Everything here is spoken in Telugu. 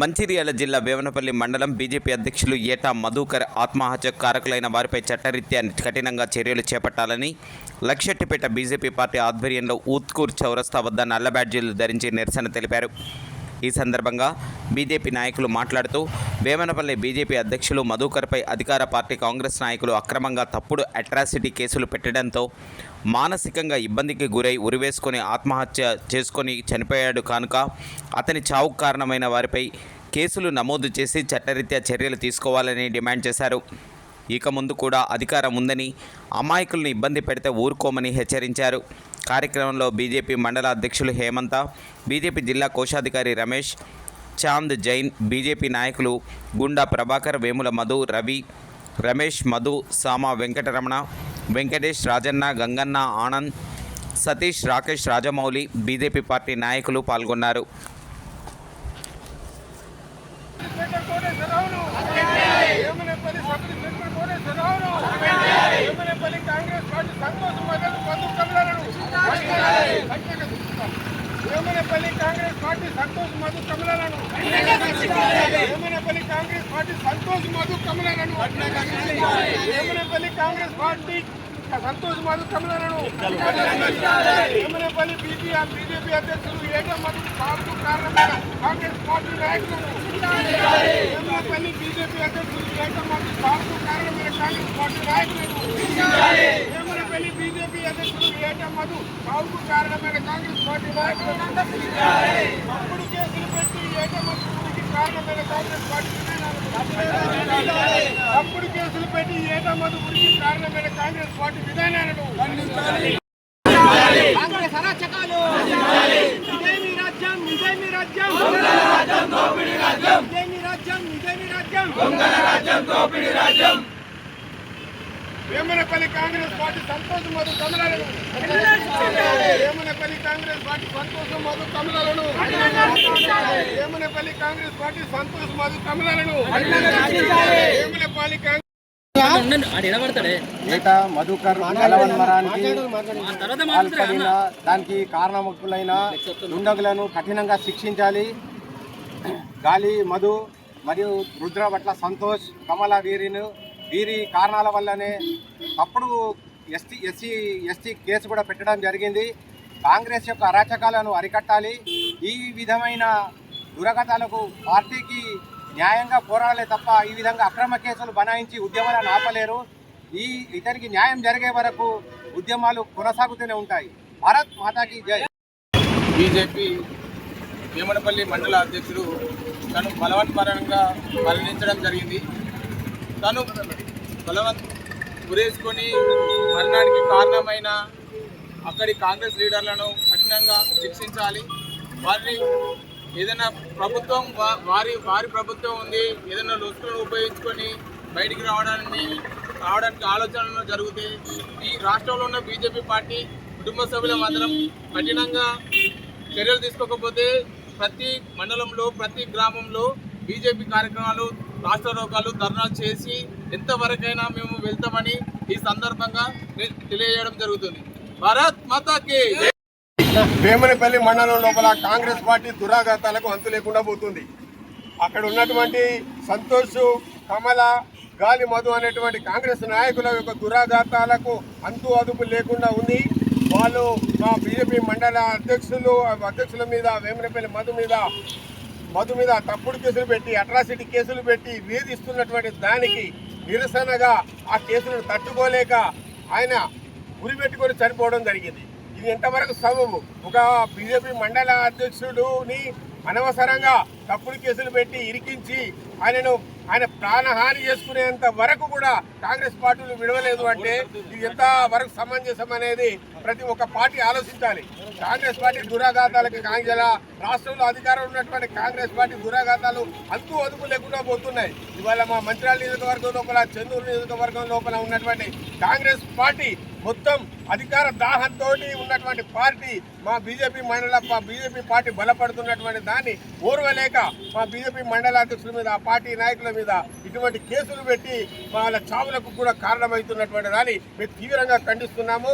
మంచిర్యాల జిల్లా వేవనపల్లి మండలం బీజేపీ అధ్యక్షులు ఏటా మధుకర్ ఆత్మహత్య కారకులైన వారిపై చట్టరీత్యా కఠినంగా చర్యలు చేపట్టాలని లక్షెట్టిపేట బీజేపీ పార్టీ ఆధ్వర్యంలో ఊత్కూర్ చౌరస్తా వద్ద నల్ల బ్యాడ్జీలు ధరించి నిరసన తెలిపారు. ఈ సందర్భంగా బీజేపీ నాయకులు మాట్లాడుతూ వేమనపల్లి బీజేపీ అధ్యక్షులు మధుకర్పై అధికార పార్టీ కాంగ్రెస్ నాయకులు అక్రమంగా తప్పుడు అట్రాసిటీ కేసులు పెట్టడంతో మానసికంగా ఇబ్బందికి గురై ఉరివేసుకొని ఆత్మహత్య చేసుకొని చనిపోయాడు కనుక అతని చావుకు కారణమైన వారిపై కేసులు నమోదు చేసి చట్టరీత్యా చర్యలు తీసుకోవాలని డిమాండ్ చేశారు. ఇక ముందు కూడా అధికారం ఉందని అమాయకుల్ని ఇబ్బంది పెడితే ఊరుకోమని హెచ్చరించారు. కార్యక్రమంలో బీజేపీ మండల అధ్యక్షులు హేమంత బీజేపీ జిల్లా కోశాధికారి రమేష్ చాంద్ జైన్ బీజేపీ నాయకులు గుండా ప్రభాకర్ వేముల మధు రవి రమేష్ మధు సామా వెంకటరమణ వెంకటేష్ రాజన్న గంగన్న ఆనంద్ సతీష్ రాకేష్ రాజమౌళి బీజేపీ పార్టీ నాయకులు పాల్గొన్నారు కోటేశ్వరరావును వేమనపల్లి సభ్యులు శంకర్ కోటేశ్వరరావును వేమనపల్లి కాంగ్రెస్ పార్టీ సంతోష్ మద్దతు మధు కమలను వేమనపల్లి కాంగ్రెస్ పార్టీ సంతోష్ మధు కమలను వేమనపల్లి కాంగ్రెస్ పార్టీ సంతోష్ మధు కమలను వేమనపల్లి కాంగ్రెస్ పార్టీ సంతోష్ మధు కమలను వేమనపల్లి బీజేపీ బీజేపీ అధ్యక్షులు ఏటం మధు సాగుకు కారణమైన కాంగ్రెస్ పార్టీ నాయకులను. వేమనపల్లి బీజేపీ అధ్యక్షులు ఏటం మధు సాగుకు కారణమైన కాంగ్రెస్ పార్టీ నాయకులను. వేమనపల్లి బీజేపీ అధ్యక్షులు ఏటం మధు సాగుకు కారణమైన కాంగ్రెస్ పార్టీ నాయకులను తప్పుడు కేసులు పెట్టి ఏటం మధు మృతికి కారణమైన కాంగ్రెస్ పార్టీ తప్పుడు కేసులు పెట్టి ఏటం మధు మృతికి కారణమైన కాంగ్రెస్ పార్టీ విధానాలను కాంగ్రెస్ అరాచకాలు. ఇదే మీ రాజ్యం? ఇదే మీ రాజ్యం. ఇదే మీ రాజ్యం? ఇదే మీ రాజ్యం. వేమనపల్లి కాంగ్రెస్ పార్టీ సంతోష్ మధు కమలాలను వేమనపల్లి కాంగ్రెస్ పార్టీ సంతోష్ మధు కమలాలను వేమనపల్లి కాంగ్రెస్ పార్టీ సంతోష్ మధు కమలాలను వేమనపల్లి కాంగ్రెస్ ఉండండి మధుకర్ పాల్పడిన దానికి కారణములైన దుండగులను కఠినంగా శిక్షించాలి. గాలి మధు మరియు రుద్ర పట్ల సంతోష్ కమల వీరిను వీరి కారణాల వల్లనే అప్పుడు ఎస్టీ ఎస్సీ ఎస్టీ కేసు కూడా పెట్టడం జరిగింది. కాంగ్రెస్ యొక్క అరాచకాలను అరికట్టాలి. ఈ విధమైన దురగతాలకు పార్టీకి న్యాయంగా పోరాడాలే తప్ప ఈ విధంగా అక్రమ కేసులు బనాయించి ఉద్యమాలను ఆపలేరు. ఈ ఇతనికి న్యాయం జరిగే వరకు ఉద్యమాలు కొనసాగుతూనే ఉంటాయి. భారత్ మాతాకి జై. బీజేపీ భీమనపల్లి మండల అధ్యక్షుడు తను బలవత్పరంగా మరణించడం జరిగింది. తను బలవత్ గురేసుకొని మరణానికి కారణమైన అక్కడి కాంగ్రెస్ లీడర్లను కఠినంగా శిక్షించాలి. వారిని ఏదైనా ప్రభుత్వం వారి వారి ప్రభుత్వం ఉంది ఏదైనా లొసుకులను ఉపయోగించుకొని బయటికి రావడానికి రావడానికి ఆలోచనలు జరిగితే ఈ రాష్ట్రంలో ఉన్న బీజేపీ పార్టీ కుటుంబ సభ్యుల మాత్రం కఠినంగా చర్యలు తీసుకోకపోతే ప్రతి మండలంలో ప్రతి గ్రామంలో బీజేపీ కార్యక్రమాలు రాష్ట్ర రోగాలు ధర్నాలు చేసి ఎంతవరకైనా మేము వెళ్తామని ఈ సందర్భంగా తెలియజేయడం జరుగుతుంది. భారత్ మాతాకి వేమనపల్లి మండలం లోపల కాంగ్రెస్ పార్టీ దురాఘాతాలకు అంతు లేకుండా పోతుంది. అక్కడ ఉన్నటువంటి సంతోష్ కమల గాలి మధు అనేటువంటి కాంగ్రెస్ నాయకుల యొక్క దురాఘాతాలకు అంతు అదుపు లేకుండా ఉంది. వాళ్ళు మా బీజేపీ మండల అధ్యక్షులు అధ్యక్షుల మీద వేమనపల్లి మధు మీద మధు మీద తప్పుడు కేసులు పెట్టి అట్రాసిటీ కేసులు పెట్టి వేధిస్తున్నటువంటి దానికి నిరసనగా ఆ కేసులను తట్టుకోలేక ఆయన గురి పెట్టుకొని చనిపోవడం జరిగింది. ఇది ఎంతవరకు సబబు? ఒక బీజేపీ మండల అధ్యక్షుడుని అనవసరంగా తప్పుడు కేసులు పెట్టి ఇరికించి ఆయనను ఆయన ప్రాణహాని చేసుకునేంత వరకు కూడా కాంగ్రెస్ పార్టీలు విడవలేదు అంటే ఇది ఎంత వరకు సమంజసం అనేది ప్రతి ఒక్క పార్టీ ఆలోచించాలి. కాంగ్రెస్ పార్టీ దురాఘాతాలకి కాంగ్రెస్ రాష్ట్రంలో అధికారం ఉన్నటువంటి కాంగ్రెస్ పార్టీ దురాఘాతాలు అంతు అదుపు లేకుండా పోతున్నాయి. ఇవాళ మా మంత్రాల నియోజకవర్గం లోపల చెందూరు నియోజకవర్గం లోపల ఉన్నటువంటి కాంగ్రెస్ పార్టీ మొత్తం అధికార దాహంతో ఉన్నటువంటి పార్టీ మా బీజేపీ మండల బీజేపీ పార్టీ బలపడుతున్నటువంటి దాన్ని ఓర్వలేక మా బీజేపీ మండల అధ్యక్షుల మీద పార్టీ నాయకుల మీద ఇటువంటి కేసులు పెట్టి వాళ్ళ చావులకు కూడా కారణమవుతున్నటువంటి దాన్ని మేము తీవ్రంగా ఖండిస్తున్నాము.